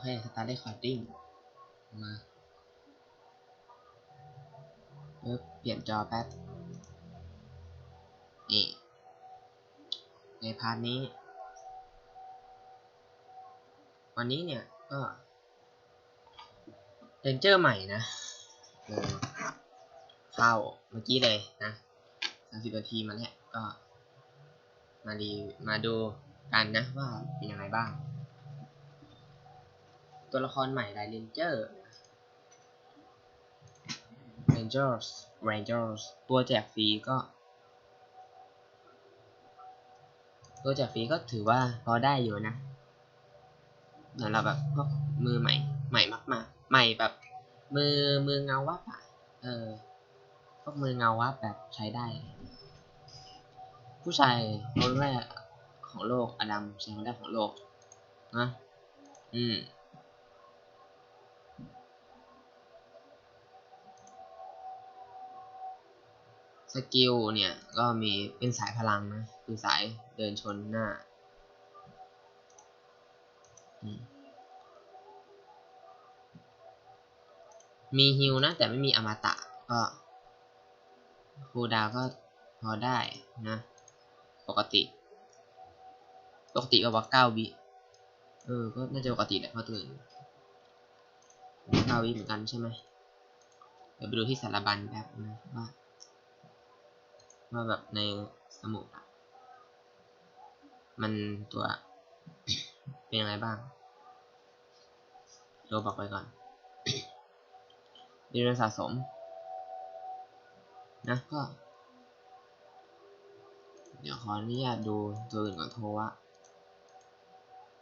เคสตาร์ทเรคคอร์ดิ้งมาเริ่มเปลี่ยนจอแป๊บ นี่ ในพาร์ทนี้ วันนี้เนี่ย ก็เรนเจอร์ใหม่นะเออเข้าเมื่อกี้เลยนะสามสิบนาทีมาแล้วก็มาดีมาดูกันนะว่าเป็นยังไงบ้าง ตัวละครใหม่ไดเรนเจอร์ Rangers Rangers ตัวแจกฟรีก็ ตัวแจกฟรีก็ถือว่าพอได้อยู่นะสำหรับแบบพวกมือใหม่ ใหม่มากๆ ใหม่แบบ มือมือเงาวับอะเออพวกมือเงาวับแบบใช้ได้ ผู้ชายคนแรกของโลกอดัมชายคนแรกของโลกนะอืม สกิลเนี่ยก็มีเป็นสายพลังนะคือสายเดินชนหน้ามมีฮิวนะ แต่ไม่มีอมตะก็คูดาวก็พอได้นะ ปกติ ปกติก็ว่าเก้าวิเออ ก็น่าจะปกติแหละเพราะตัวอื่นเก้าวิเหมือนกันใช่ไหมเดี๋ยวไปดูที่สารบัญแป๊บนะว่า ว่าแบบในสมุดอะมันตัวเป็นยังไงบ้างโดบอกไปก่อนเรียนสะสม นะก็ เดี๋ยวขออนุญาตดูตัวอื่นก่อนโทว่า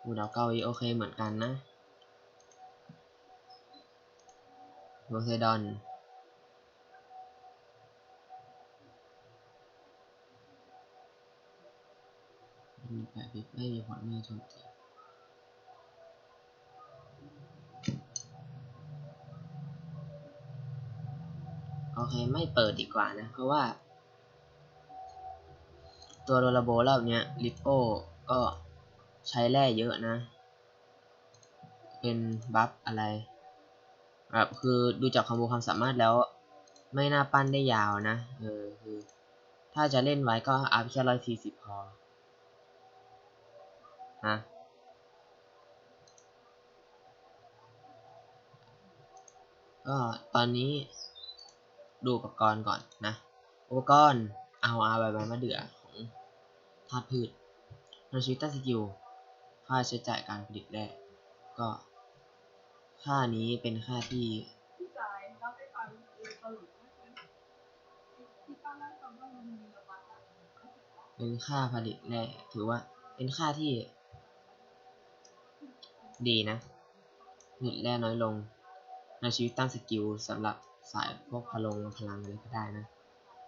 อูดาวเก้าอีโอเคเหมือนกันนะโรเซดอน มีแปะพิษไม่มีผลเมื่อโจมตีโอเค ไม่เปิดดีกว่านะ เพราะว่า ตัวโรลาโบรอบเนี้ยลิปโป้ก็ใช้แร่เยอะนะ เป็นบัฟอะไรแบบคือดูจากคอมโบความสามารถแล้ว ไม่น่าปั้นได้ยาวนะ เออ คือ ถ้าจะเล่นไว้ก็อัพแค่ร้อยสี่สิบพอ นะก็ตอนนี้ดูอุปกรณ์ก่อนนะ อุปกรณ์เอาอาใบไม้มะเดื่อของธาตุพืชโนชิตาสกิลค่าใช้จ่ายการผลิตแร่ก็ ค่านี้เป็นค่าที่เป็นค่าผลิตแร่ถือว่าเป็นค่าที่ ดีนะผลิตแร่น้อยลง ในชีวิตตั้งสกิลสำหรับสายพวกพลังพลังอะไรก็ได้นะ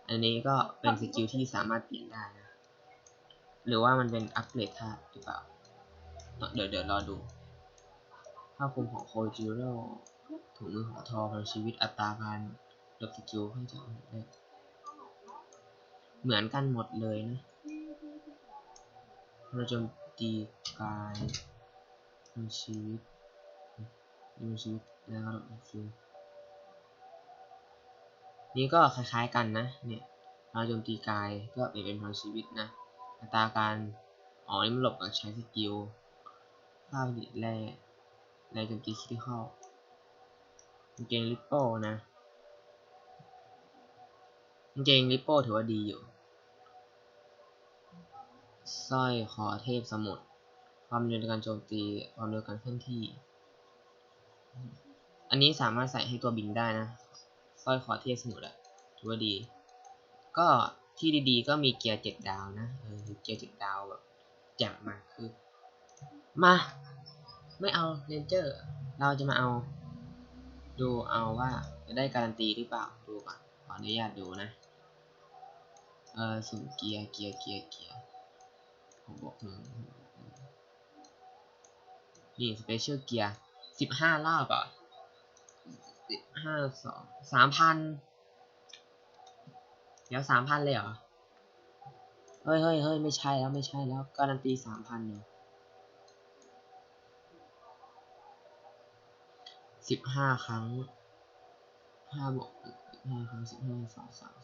อันนี้ก็เป็นสกิลที่สามารถเปลี่ยนได้นะ หรือว่ามันเป็นอัปเกรดธาตุหรือเปล่า เดี๋ยวเดี๋ยวรอดูภาพคุมของโคจิโร่ถุงมือของทอพลังชีวิตอัตราการลดสกิลให้จะได้เหมือนกันหมดเลยนะเราจมตีกาย พลังชีวิตพลังชีวิตแล้วก็ลดสกิลนี่ก็คล้ายๆกันนะ เนี่ยเราโจมตีกายก็เปลี่ยนเป็นพลังชีวิตนะ อัตราการอ๋อนี่มันหลบกับใช้สกิลค่าผลิตแร่แร่โจมตีคริติคอลกาเกงลิปโป้นะเกงลิปโป้ถือว่าดีอยู่สร้อยคอเทพสมุทร ความเร็วในการโจมตีความเร็วการเคลื่อนที่ อันนี้สามารถใส่ให้ตัวบินได้นะสร้อยคอเทพสมุทรอะถือว่าดี ก็ที่ดีๆ ก็มีเกียร์เจ็ดดาวนะเออเกียร์เจ็ดดาวแบบแจ่มมากคือ มา ไม่เอาเรนเจอร์ เราจะมาเอา ดูเอาว่าจะได้การันตีหรือเปล่าดูก่อนขออนุญาตดูนะเออสุ่มเกียร์เกียร์เกียร์เกียร์ผมบอกหนึ่ง นี่สเปเชียลเกียร์สิบห้ารอบอะสิบห้าสองสามพันเดี๋ยวสามพันเลยเหรอ เฮ้ยเฮ้ยเฮ้ยไม่ใช่แล้วไม่ใช่แล้ว การันตีสามพันเนี่ยสิบห้าครั้งห้าบวกห้าครั้งสิบห้าสองสาม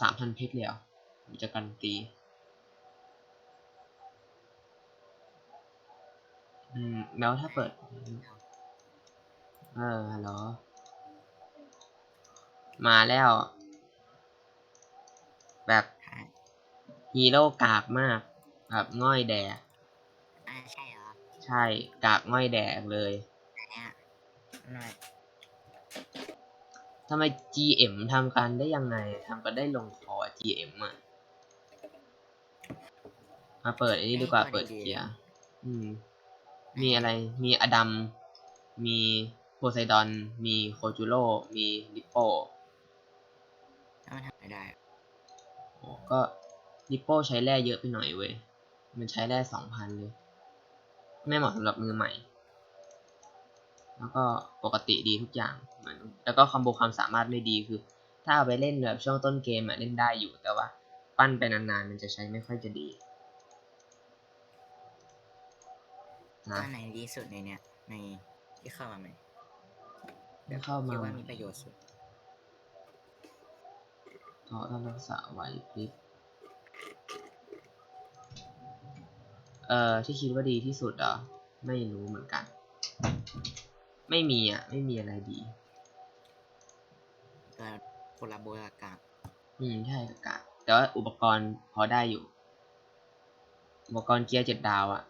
สามพันเพชรเลยเหรอมันจะการันตี อืมแล้วถ้าเปิด เออฮัลโหลมาแล้ว แบบฮะฮีโร่กากมาก แบบง่อยแดกอ่าใช่เหรอ ใช่ กากง่อยแดกเลยอันเนี้ยหน่อยทำไม GM ทำกันได้ยังไงทำกันได้ลงคอ GM อะ มาเปิดอันนี้ดีกว่า เปิดเกียร์ อืม มีอะไร มีอดัม มีโพไซดอน มีโคจูโร่ มีลิปโป้ถ้ามันทำไม่ได้อะโอ้ก็ลิปโป้ใช้แร่เยอะไปหน่อยเว้ย มันใช้แร่สองพันเลย ไม่เหมาะสำหรับมือใหม่ แล้วก็ปกติดีทุกอย่างเหมือนแล้วก็คอมโบความสามารถไม่ดีคือ ถ้าเอาไปเล่นแบบช่วงต้นเกมอะเล่นได้อยู่ แต่ว่า ปั้นไปนานๆ มันจะใช้ไม่ค่อยจะดี ก็ นะในดีสุดในเนี้ยในที่เข้ามาใหม่ได้เข้ามาคิดว่ามีประโยชน์สุดเพราะต้องรักษาไว้พริบเอ่อที่คิดว่าดีที่สุดเหรอะไม่รู้เหมือนกัน ไม่มีอะ ไม่มีอะไรดีก็คนละโบราณกาศอืมใช่กากาแต่ว่าอุปกรณ์พอได้อยู่ อุปกรณ์เกียร์เจ็ดดาวอะ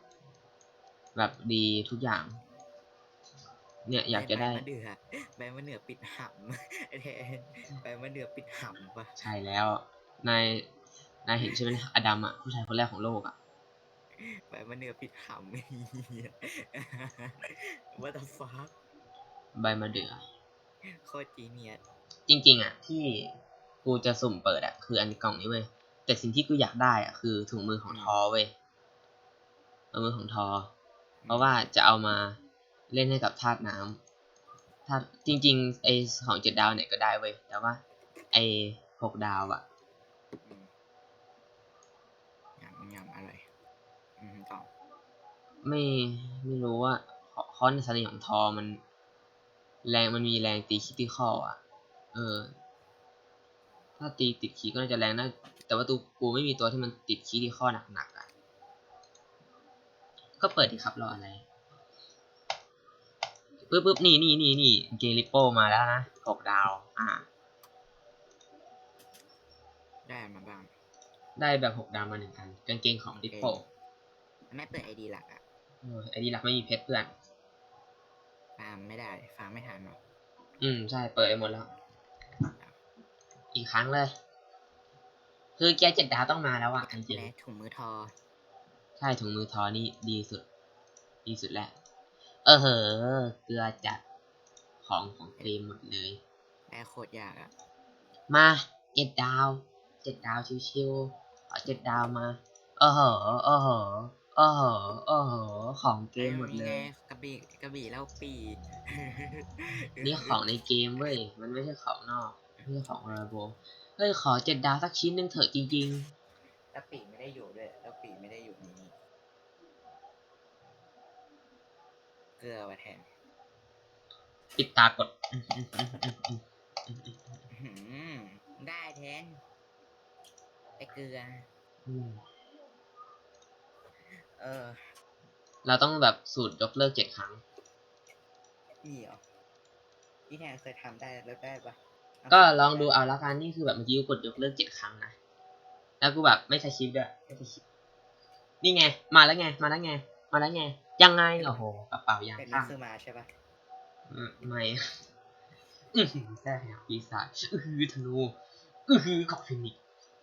แบบดีทุกอย่าง เนี่ยอยากจะได้ใบมะเดือใบมะเดือปิดหำไอ้แทนใบมะเดือปิดหำปะใช่แล้วนายนายเห็นใช่ไหมอดัมอะผู้ชายคนแรกของโลกอะใบมะเดือปิดหำเหี้ย What the fuck ใบมาเดือโคตรจีเนียสจริง ๆอะที่กูจะสุ่มเปิดอะคืออันกล่องนี้เว้ยแต่สิ่งที่กูอยากได้อะคือถุงมือของทอเว้ยถุงมือของทอ เพราะว่าจะเอามาเล่นให้กับธาตุน้ำธาตุจริงๆไอของเจ็ดดาวเนี่ยก็ได้เว้ยแต่ว่า ไอหกดาวอะอืมยำยำอร่อยอืมต่อไม่ไม่รู้ว่าคอนเสน่ห์ของทอมัน แรงมันมีแรงตีคิติคอลอะ เออ ถ้าตีติดคีย์ก็น่าจะแรงนะแต่ว่าตัวกูไม่มีตัวที่มันติดคีย์ที่ข้อหนักๆอะ ก็เปิดดีครับรออะไรปึ๊บปึ๊บนี่นี่นี่นี่เกลิโปมาแล้วนะหกดาว อ่า ได้มาบ้าง ได้แบบหกดาวมาหนึ่งอันกางเกงของลิโปไม่เปิดไอดีหลักอะเออไอดีหลักไม่มีเพชรเพื่อนฟาร์มไม่ได้ฟาร์มไม่ทันหรอกอืม ใช่เปิดไปหมดแล้ว อีกครั้งเลย คือแกเจ็ดดาวต้องมาแล้วอะจริงและถุงมือทอๆ ใช่ถุงมือทอนี่ดีสุด ดีสุดแล้ว เออเหอะเกลือจัดของของเกมหมดเลยได้โคตรยากอะมาเจ็ดดาวเจ็ดดาวชิวๆเอาเจ็ดดาวมา เออเหอะเออเหอะเออเหอะเออเหอะของเกมหมดเลนี่ไงยกระบี่กระบี่เล่าปีนี่ของในเกมเว้ยมันไม่ใช่ของนอกไม่ใช่ของระบบเฮ้ยขอเจ็ดดาวสักชิ้นหนึ่งเถอะจริงๆแล้วปีไม่ได้อยู่ด้วยแล้วปีไม่ได้อยู่ในนี้เก ลือมาแทนปิดตากด อื้อหือได้แทนไอเกลือ เออเราต้องแบบสูตรยกเลิกเจ็ดครั้ง นี่เหรอพี่แทนเคยทำได้แล้วได้ปะก็ลองดูเอาละกันนี่คือแบบเมื่อกี้กูกดยกเลิกเจ็ดครั้งนะ แล้วกูแบบไม่ใช่คลิปด้วยไม่ใช่คลิปนี่ไง มาแล้วไง มาแล้วไง มาแล้วไง ยังไงโอ้โหกระเป๋ายางเป็นข้างคือมาใช่ปะอืมไม่อือหือแท้แหกปีศาจอือหือธนูอือหือกับฟินิกซ์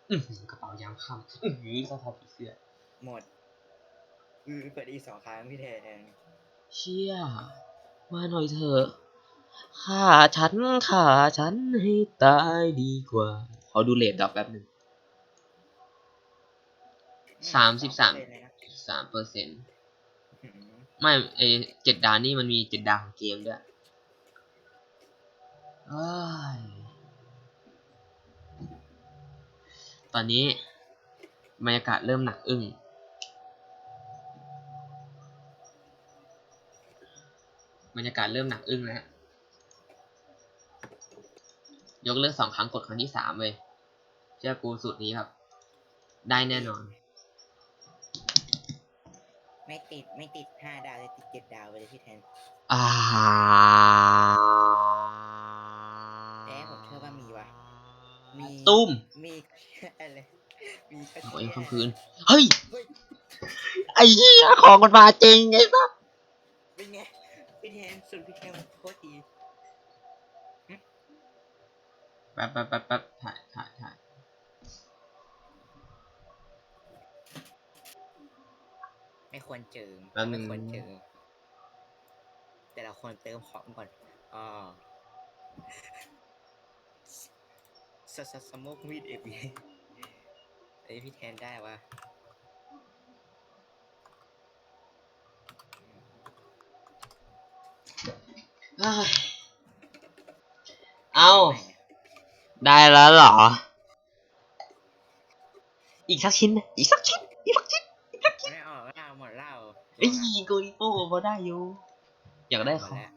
อือหือกระเป๋ายามค่ำอือหือสะท้อนผีเสื้อ หมดอือเปิดอีกสองครั้งพี่แทนเชี่ย มาหน่อยเถอะฆ่าฉันฆ่าฉันให้ตายดีกว่า ขอดูเลทดอกแป๊บหนึ่ง สามสิบสาม เลยนะสามเปอร์เซ็นต์อื้อหือ ไม่เอเจ็ดดาวนี่มันมีเจ็ดดาวของเกมด้วยอตอนนี้บรรยากาศเริ่มหนักอึ้งบรรยากาศเริ่มหนักอึ้งแล้ว ยกเลิกสองครั้งกดครั้งที่สามเลยเชื่อกูสูตรนี้ครับ ได้แน่นอน ไม่ติดไม่ติดห้าดาวเลยติดเจ็ดดาวไปเลยพี่แทนอ่าเอ๊ะผมเชื่อว่ามีว่ะมีตุ้มมีก็เชื่ออะไรมีก็โอ้ยเชื่อคำคืนเฮ้ยเฮ้ยไอ้เหี้ยของมันมาจริงไอ้สัสเป็นไงพี่แทนสุดพี่แทนโคตรดีแป๊บแป๊บแป๊บแป๊บถ่าย ไม่ควรเจอแป๊บนึไม่งควรเจอแต่ละคนเติมของก่อนอ๋อสสสโมกมีดเอฟเอ้ยพี่แทนได้วะเอ้ยเอาได้แล้วเหรอ อีกสักชิ้นนะอีกสักชิ้น อีกสักชิ้น ไม่ออกแล้วหมดแล้ว ไอ้ยีโกอีโป้พอได้อยู่ อยากได้หมของแล้ว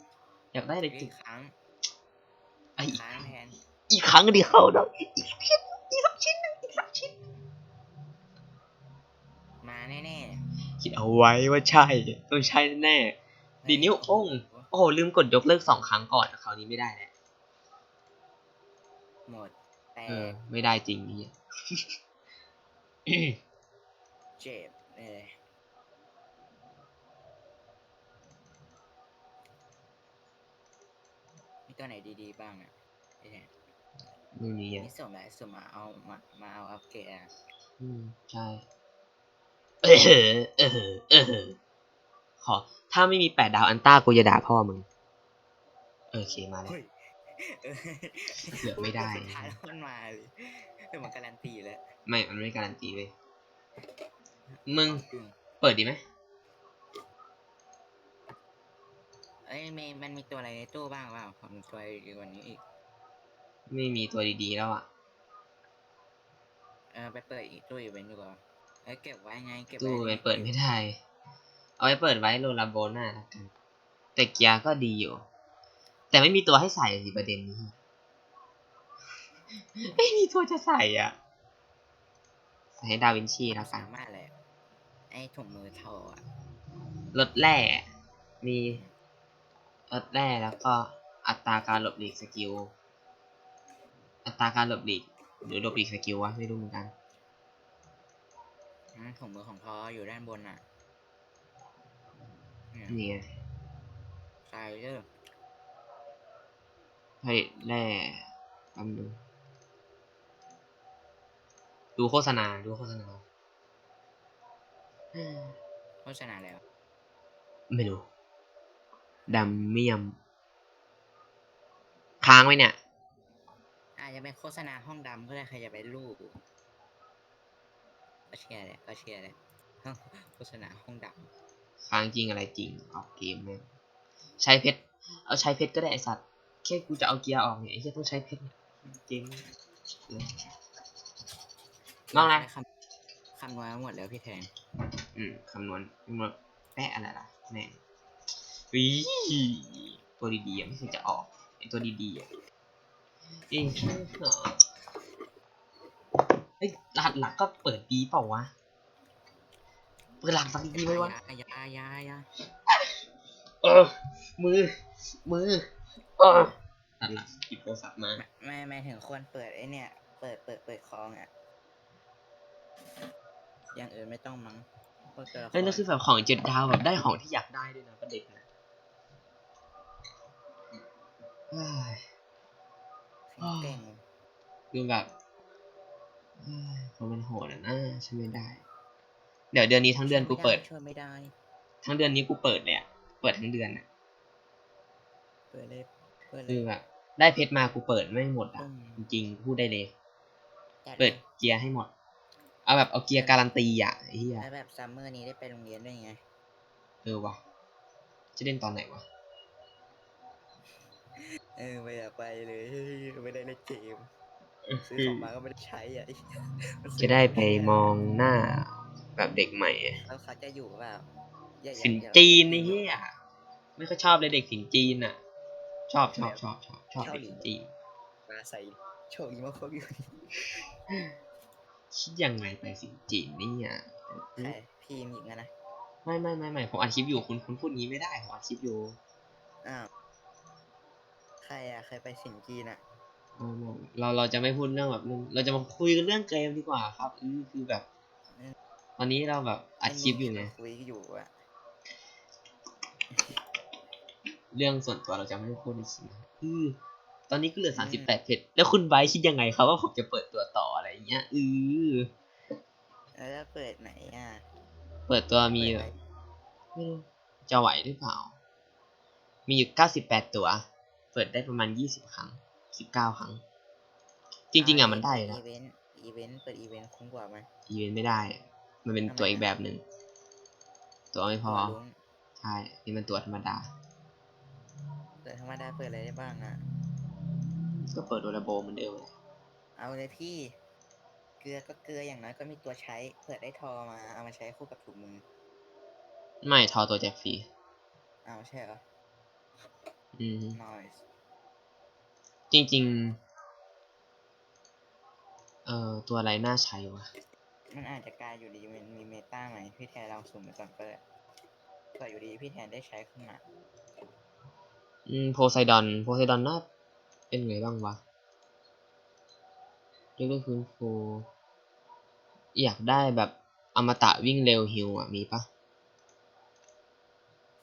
อยากได้อะไรอีจิกกครั้งไอ้ครั้งแทนอีกครั้งเดียวเนาะอีกสักชิ้นอีกสักชิ้นหนึ่งอีกสักชิ้น มาแน่คิดเอาไว้ว่าใช่ต้องใช่แน่ๆดีนิ้วโป้งโอ้โหลืมกดยกเลิกสองครั้งก่อนคราวนี้ไม่ได้แล้วหมดแต่เออไม่ได้จริงนี่เจ็บเออ ตัวไหนดีๆบ้างอะพี่แทนไม่มีอะนี่ส่งไหนส่งมาเอามามาเอาอัปเกรดอะอืมใช่เออเออเออขอ ถ้าไม่มีแปดดาวอันต้ากูจะด่าพ่อมึงโอเคมาแล้วเฮ้ยเออเกือบไม่ได้ สุดท้ายแล้วมันมาเลยคือมันการันตีแล้ว ไม่ มันไม่การันตีเลย มึงอืมเปิดดีไหม เอ้ยมีมันมีตัวอะไรในตู้บ้างเปล่าผมมีตัวดีกว่านี้อีก ไม่มีตัวดีๆแล้วอะ เออไปเปิดอีกตู้อีเวนต์ดีกว่าเอ้ยเก็บไว้ไงเก็บตู้ว้ไปเปิดไม่ได้ เอาไว้เปิดไว้โรลาโบน่าแล้วกันแต่เกียร์ก็ดีอยู่ แต่ไม่มีตัวให้ใส่สิประเด็นนี้ ไม่มีตัวจะใส่อะ ใส่ให้ดาวินชีแล้วกัสานมารถเลยไอ้ถุงมือทออะรถแร่มี รถแร่แล้วก็อัตราการหลบหลีกสกิล อัตราการหลบหลีกหรือหลบหลีกสกิลวะไม่รู้เหมือนกันอืมถุงมือของทออยู่ด้านบนอะเนี่ยนี่ไงใส่เด้อเฮ้ยแร่แป๊บนึงดูโฆษณา ดูโฆษณา โฆษณาแล้ว ไม่รู้ ดัมเมียม ค้างไว้เนี่ย อาจจะเป็นโฆษณาห้องดำก็ได้ใครจะไปรูปก็เชียร์แหละก็เชียร์แหละโฆษณาห้องดค้างจริงอะไรจริง ออกเกมเนี่ยใช้เพชร เอาใช้เพชรก็ได้ไอสัตว์ แค่กูจะเอาเกียร์ออกเนี่ยไอ้เหี้ยต้องใช้เพชรเนี่ยจริงำน้องอะไร คำคำนวณมาหมดแล้วพี่แทน อืม คำนวณคำนวณแปะอะไรล่ะแน่ วิตัวดีๆอะไม่เคยจะออกไอตัวดีๆอะเอ้ยเฮ้ยรหัสหลักก็เปิดดีเปล่าวะ เปิดหลักสักดีไหมวะ ยายายายาเออ มือ มือ เออตัดหลักหยิบโทรศัพท์มา ไม่ไม่ถึงควรเปิดไอเนี่ย เปิดเปิดเปิดคลองอะ อย่างอื่นไม่ต้องมั้งพวกตัวละคร เฮ้ยนั่นคือแบบของเจ็ดดาวแบบได้ของที่อยากได้ด้วยนะประเด็นนะ เอ้ยเก่งคือแบบเอ้ยคนมันโหดอะนะใช่ไม่ได้ เดี๋ยวเดือนนี้ทั้งเดือนกูเปิดช่วยไม่ได้ ทั้งเดือนนี้กูเปิดเลยอะเปิดทั้งเดือนอะเปิดเลยเปิดเลคืยอแบบได้เพชรมากูเปิดไม่หมดอะอืมจริงๆพูดได้เลยจัเปิดลยเกียร์ให้หมด เอาแบบเอาเกียร์การันตีอะไอ้เหี้ยแล้วแบบซัมเมอร์นี้ได้ไปโรงเรียนด้วยไงเออวะจะเล่นตอนไหนวะ เออไม่อยากไปเลยไม่ได้เล่นเกมซื้อของมาก็ไม่ได้ใช้อะมันซื้จะอได้มาไปมองหน้าแบบเด็กใหม่อะแล้วเขาจะอยู่เปล่าอย่าอย่าสินอย่าจีนไอ้เหี้ยไม่ค่อยชอบเลยเด็กสินจีนอะ ชอบชอบชอบชอบชอบเด็กสินจีนมาใส่โชคดีมากครบอยู่คิดยังไงไปสินจีนเนี่ยใช่พี่มีอีกนะนะไม่ไม่ไม่ไม่ผมอัดคลิปอยู่คุณคุณพูดงี้ไม่ได้ผมอัดคลิปอยู่อ้าว ใครอะใครไปสิงจีนอะไม่ไม่เราเราจะไม่พูดเรื่องแบบเรื่องเราจะมาคุยกันเรื่องเกมดีกว่าครับอือคือแบบตอนนี้เราแบบอัดคลิปอยู่ไงคุยอยู่อะเรื่องส่วนตัวเราจะไม่พูดในคลิปนะอือตอนนี้ก็เหลือสามสิบแปดเพจแล้วคุณไบร์ทคิดยังไงครับว่าผมจะเปิดตัวต่ออะไรอย่างเงี้ยอือแล้วจะเปิดไหนอะ เปิดตัวมีเปิดแบไหนบไม่รู้จะไหวหรือเปล่า มีอยู่เก้าสิบแปดตัว เปิดได้ประมาณยี่สิบครั้งสิบเก้าครั้ง จริง ๆอะมันได้นะอีเวนต์อีเวนต์เปิดอีเวนต์คุ้มกว่าไหมอีเวนต์ไม่ได้ มันเป็นทำไมตัวอีกอะแบบหนึ่งตัวไม่พอตัวลุ้งใช่นี่มันตัวธรรมดาเปิดธรรมดาเปิดอะไรได้บ้างอะก็เปิดโดราโบเหมือนเดิมเลยเอาเลยพี่ เกลือก็เกลืออย่างน้อยก็มีตัวใช้เผื่อได้ทอมา เอามาใช้คู่กับถุงมือ ไม่ทอตัวแจกฟรีเอาใช่เหรอ อืม nice จริงๆ เอ่อ ตัวอะไรน่าใช้วะ มันอาจจะกลายอยู่ดีมันมีเมตาใหม่พี่แทนลองสุ่มไปก่อนก็ได้เผื่ออยู่ดีพี่แทนได้ใช้ขึ้นมาอืม โพไซดอน โพไซดอนน่าเป็นไงบ้างวะเรียกได้ฟื้นฟูอยากได้แบบอมตะวิ่งเร็วฮิวอะ มีปะ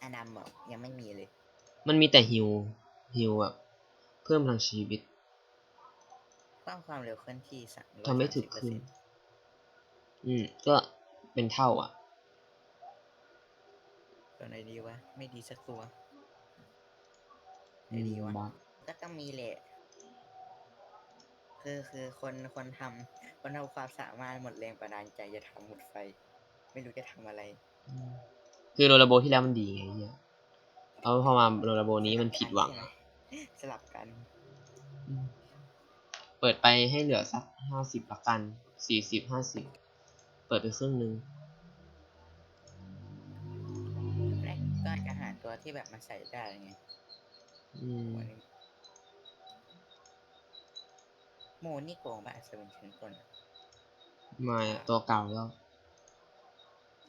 อาดัมบอกยังไม่มีเลย มันมีแต่ฮิวฮิวแบบเพิ่มพลังชีวิตเพิ่มความเร็วเคลื่อนที่สักทำให้ถึกขึ้น อืม ก็เป็นเท่าอะตัวไหนดีวะ ไม่ดีสักตัวอืมดีวะบักก็ต้องมีแหละ คือคือคนคนทำคนทำความสามารถหมดแรงประดานใจจะทำหมดไฟ ไม่รู้จะทำอะไรอืมคือโรลาโบที่แล้วมันดีไงเฮีย เอาพอมาโรลาโบนี้มันผิดหวังใช่ไมสลับกันอืมเปิดไปให้เหลือสักห้าสิบละกันสี่สิบห้าสิบเปิดไปครึ่งหนึงแรกก็อาจจะหาตัวที่แบบมาใส่ได้ไงอืมหัวนี้โมนี่โกงแบบเซเว่นชั้นต้นอะไม่ตัวเก่าแล้ว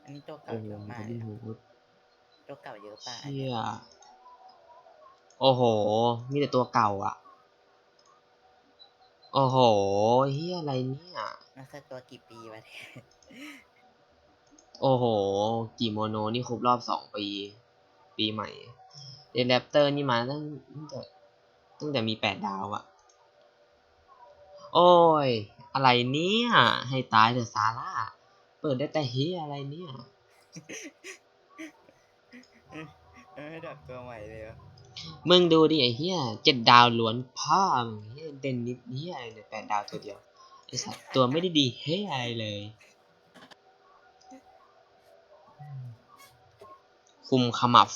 อันนี้ตัวเก่าโอ้โหเยอะมากดิเลยนนะหูด ตัวเก่าเยอะป่ะอันเชี่เนี้ยยโอ้โห มีแต่ตัวเก่าอะ โอ้โหเฮียอะไรเนี่ยมันคือตัวกี่ปีวะเนี่ยโอ้โหกี่โมโนนี่ครบรอบสองปี ปีใหม่เดนแรปเตอร์นี่มาตั้งตั้งแต่ตั้งแต่มีแปดดาวอะโอ้ย อะไรเนี่ย ให้ตายเถอะซาร่า เปิดได้แต่เฮียอะไรเนี่ย เออดับตัวใหม่เลยเหรอมึงดูดิไอ้เฮียเจ็ดดาวล้วนพ่อมึงเฮียเด่นนิดเฮียอะไรเนี่ยแปดดาวตัวเดียวไอ้สัตว์ตัวไม่ได้ดีเฮียอะไรเลย คุมขมับ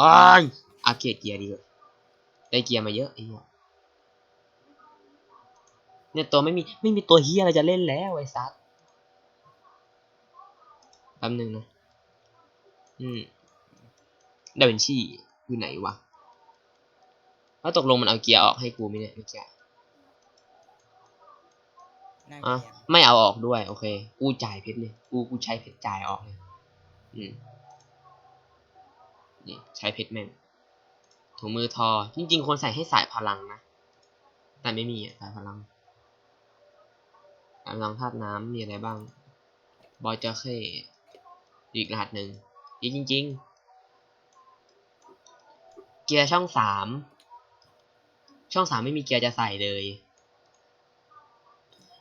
อ้ายอาเกตเกียร์ดีกว่าได้เกียร์มาเยอะไอ้เหี้ยเนี่ยตัวไม่มีไม่มีตัวเฮียอะไรจะเล่นแล้วไอ้ซัดแป๊บนึงนะ อืมดาวินชีอยู่ไหนวะแล้วตกลงมันเอาเกียร์ออกให้กูไหมเนี่ยเมื่อกี้น่าอะจะยังไม่เอาออกด้วย โอเค กูจ่ายเพชรเลยกูกูใช้เพชรจ่ายออกเลยอืมนี่ใช้เพชรแม่งถุงมือทอ จริงๆควรใส่ให้สายพลังนะ แต่ไม่มีอะสายพลังสายพลังธาตุน้ำมีอะไรบ้าง บอยจระเข้ อีกรหัสหนึ่งอีกจริง ๆ เกียร์ช่องสามช่องสามไม่มีเกียร์จะใส่เลย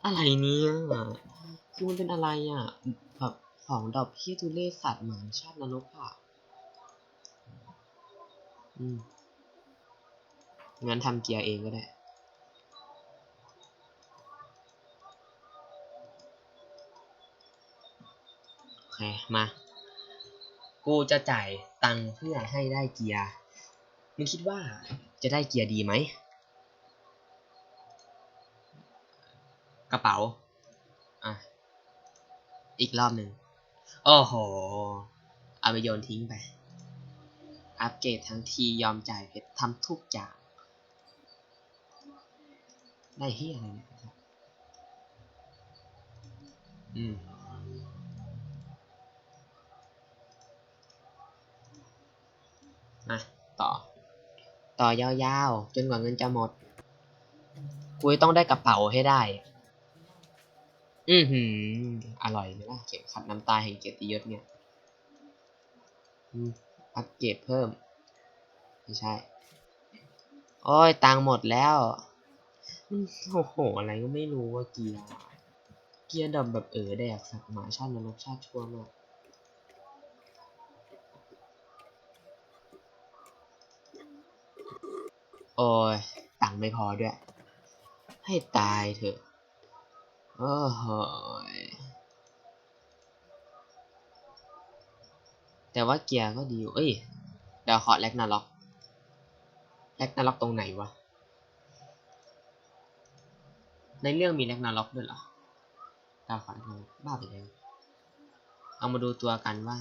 อะไรเนี่ยคือมันเป็นอะไรอะแบบของดอกพี่ทุเรศสัตว์เหมือนชาตินรกอะอืมงั้นทำเกียร์เองก็ได้โอเคมา กูจะจ่ายตังค์เพื่อให้ได้เกียร์ มึงคิดว่าจะได้เกียร์ดีไหม กระเป๋า อะ อีกรอบหนึ่งโอ้โห เอาไปโยนทิ้งไป อัปเกรดทั้งทียอมจ่ายเพชรทำทุกอย่าง ได้เฮียอะไรเนี่ย อืม มา ต่อ ต่อยาวๆ จนกว่าเงินจะหมด กูต้องได้กระเป๋าให้ได้ อือหือ อร่อยไหมล่ะ เข็มขัดน้ำตาแห่งเกียรติยศเนี่ยอืมอัปเกรดเพิ่ม ไม่ใช่ โอ้ย ตังหมดแล้ว โอ้โห อะไรก็ไม่รู้ว่าเกียร์ เกียร์ดับแบบเออแดกสักหมาชาตินรกชาติชั่วมาก โอ้ยตังไม่พอด้วย ให้ตายเถอะ โอ้โหยแต่ว่าเกียร์ก็ดีอยู่ เอ้ยเดี๋ยวขอแลกนาล็อกแลกนาล็อกตรงไหนวะ ในเรื่องมีแลกนาล็อกด้วยเหรอ ดาวขอแลกนาล็อกบ้าไปเลยเอามาดูตัวกันว่า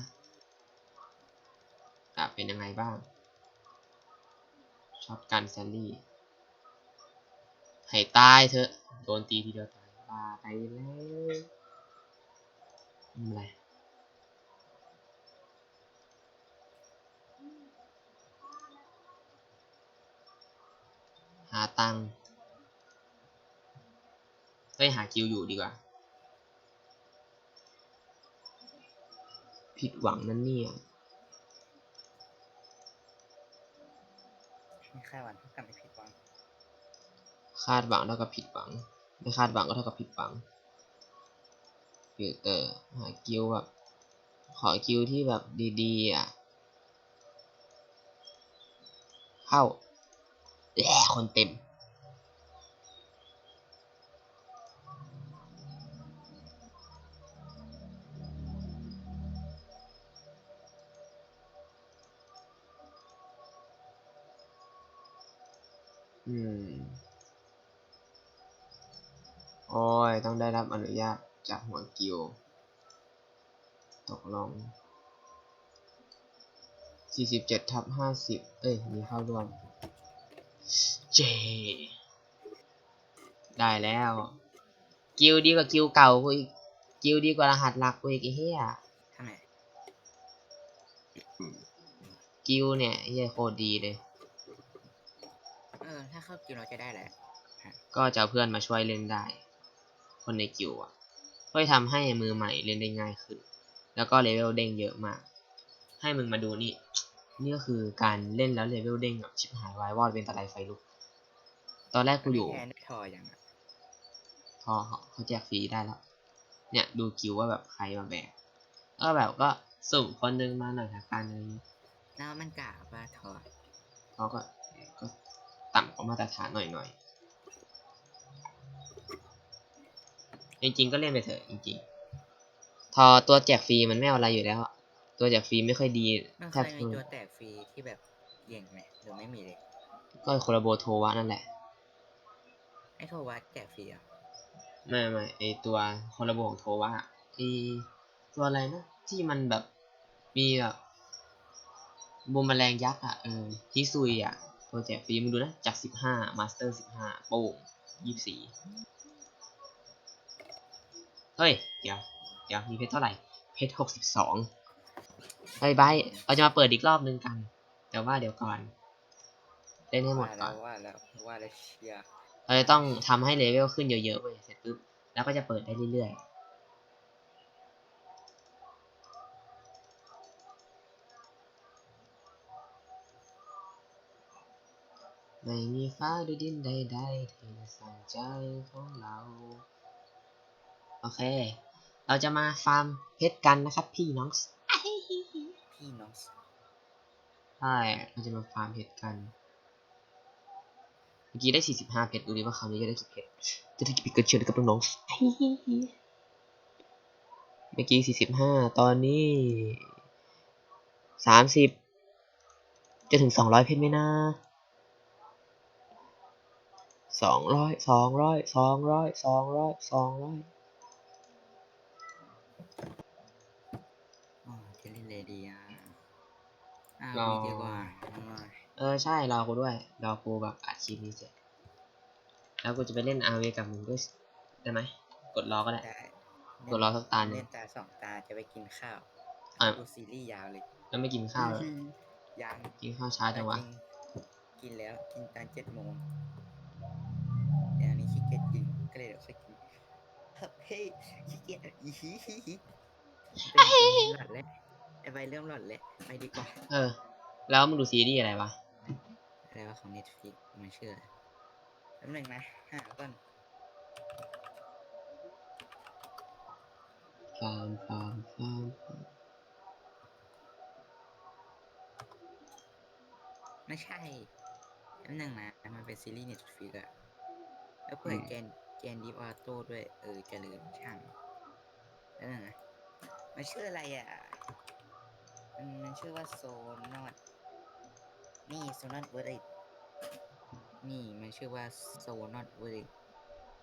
จะเป็นยังไงบ้าง ชอตกันแซลลี่ให้ตายเถอะ โดนตีทีเดียวตายบ้าไปแล้วไม่เป็นไรหาตังค์เฮ้ยหาคิวอยู่ดีกว่า ผิดหวังนั่นเนี่ย ไม่ คาดหวังเท่ากับผิดหวัง คาดหวังเท่ากับผิดหวัง ไม่คาดหวังก็เท่ากับผิดหวังฟิลเตอร์หาคิวแบบ ขอคิวที่แบบดีๆอะ เข้าแหลคนเต็ม อืม โอ้ย ต้องได้รับอนุญาตจากหัวกิว ตกลง 47ทับ50 เอ้ย มีเข้าร่วม เจ ได้แล้ว กิวดีกว่ากิวเก่ากูอีก กิวดีกว่ารหัสหลักกูอีกไอ้เหี้ยทำไม กิวเนี่ยเหี้ยโคตรดีเลย เออถ้าเข้ากิวเราจะได้แหละก็จะเอาเพื่อนมาช่วยเล่นได้ คนในกิวอะช่วยทำให้มือใหม่เล่นได้ง่ายขึ้น แล้วก็เลเวลเด้งเยอะมาก ให้มึงมาดูนี่ นี่ก็คือการเล่นแล้วเลเวลเด้งแบบชิบหายวายวอดเป็นตะไลไฟลุก ตอนแรกกูอยู่แทนด้วยทออย่างอะพอเขาแจกฟรีได้แล้ว เนี่ยดูกิวว่าแบบใครมาแบกก็แบบก็สุ่มคนนึงมาหน่อยละกันอะไรอย่างเงี้ยแล้วมันกะว่าทอเขาก็ก็ ต่ำกว่ามาตรฐานหน่อยๆจริงๆก็เล่นไปเถอะจริงๆทอตัวแจกฟรีมันไม่เอาอะไรอยู่แล้วอะตัวแจกฟรีไม่ค่อยดีมันแทเคบยมีตัวแตกฟรีที่แบบเก่งไหมหรือไม่มีเลยก็โคลาโบโทวะนั่นแหละไอ้โทวัดแจกฟรีอะไม่ไม่ไอตัวโคลาโบของโทวะอะไอตัวอะไรนะที่มันแบบมีแบบบูมแมลงยักษ์อะเออฮิซุยอะ ตัวแจกฟรีมึงดูนะ จากสิบห้ามาสเตอร์สิบห้าโป้งยี่สี่เฮ้ย เดี๋ยว เดี๋ยว มีเพชรเท่าไหร่ เพชรหกสิบสองบายบายเราจะมาเปิดอีกรอบนึงกัน แต่ว่าเดี๋ยวก่อน เล่นให้หมดว่าก่แล้อนวว่าแล้วว่าแล้วเชียร์เราจะต้องทำให้เลเวลขึ้นเยอะๆเว้ยเสร็จปุ๊บ แล้วก็จะเปิดได้เรื่อยๆ ไม่มีฟ้าหรือดินใดๆที่จะสั่งใจของเรา โอเค เราจะมาฟาร์มเพชรกันนะครับ พี่น้อง พี่น้องใช่เราจะมาฟาร์มเพชรกัน เมื่อกี้ได้ 45 เพชรดูดิว่าคราวนี้จะได้กี่เพชร จะได้กี่เพชรกันเชียวนะครับน้องๆเมื่อกี้ 45 ตอนนี้ 30 จะถึง 200 เพชรไหมนะ 200 200 200 200 200เลยดีอะอ่ารอวีดีกว่าโอ้ยเออใช่รอกูด้วยรอกูแบบอัดคลิปนี้เสร็จ แล้วกูจะไปเล่นอาวีกับมึงด้วยได้ไหมกดรอก็ได้ ได้กดรอสักตาหนึ่ง เล่นตาสองตาจะไปกินข้าวอะ ดูซีรีส์ยาวเลยแล้วไม่กินข้าวเหรอยังกินข้าวช้าจังวะ กินกินแล้วกินตอนเจ็ดโมง เลยเดี๋ยวค่อยกินเฮ้ยขี้เกียจอีฮีฮีฮีเป็นหลอดแล้วไอใบเริ่มหลอดแล้วไปดีกว่าเออ แล้วมึงดูซีรีส์อะไรวะอะไรว่าของ Netflix ไม่เชื่อแป๊บหนึงนะหาก่อนฟาร์มฟาร์มฟาร์มไม่ใช่แป๊บหนึงนะมันเป็นซีรีส์ Netflix อะแล้วเปิดแกน แกนดิฟออโต้ด้วย เออเจะลืมช่างแป๊บหนึงนะมันชื่ออะไรอะ มันมันชื่อว่าโซนอตนี่โซนอตเวอร์ดนี่มันชื่อว่าโซนอตเวอร์ด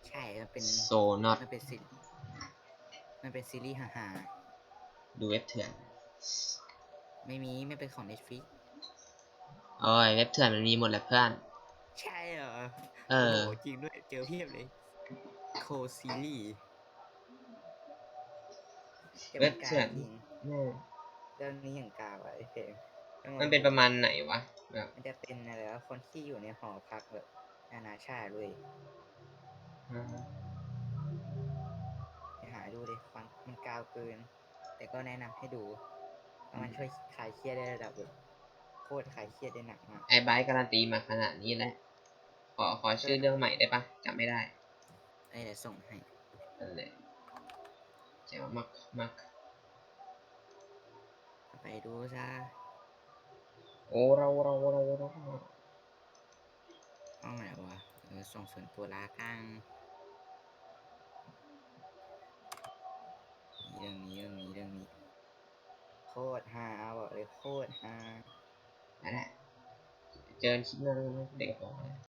ใช่ มันเป็นโซนอตมันเป็นซีมันเป็นซีรีส์ฮ่าฮาดูเว็บเถื่อนๆไม่มีไม่เป็นของ Netflix โอ้ยเว็บเถื่อนมันมีหมดแหละเพื่อน ใช่เหรอ เออโหจริงด้วย เจอเพียบเลย โคซีรีส์เว็บเถื่อนจริงอืมเรื่องนี้อย่างกาวอะไอ้เพลงมันเป็นประมาณไหนวะแบบมันจะเป็นอะไรวะคนที่อยู่ในหอพักแบบนานาชาติเลยอ่าไปหาดูดิฟังมันกาวเกิน แต่ก็แนะนำให้ดูเพราะมันช่วยคลายเครียดได้ระดับแบบโคตรคลายเครียดได้หนักมาก ไอ้ไบร์ทการันตีมาขนาดนี้แล้วขอขอชื่อเรื่องใหม่ได้ปะจำไม่ได้ เอ้ยเดี๋ยวส่งให้นั่นแหละเจ๋งมากมากไปดูซะโอ้เราเราเราเราห้องไหนวะเออส่งส่วนตัวลากังเรื่องนี้เรื่องนี้เรื่องนี้โคตรฮาบอกเลยโคตรฮานั่นแหละเจอคลิปหนั้นเด็กบอกเลย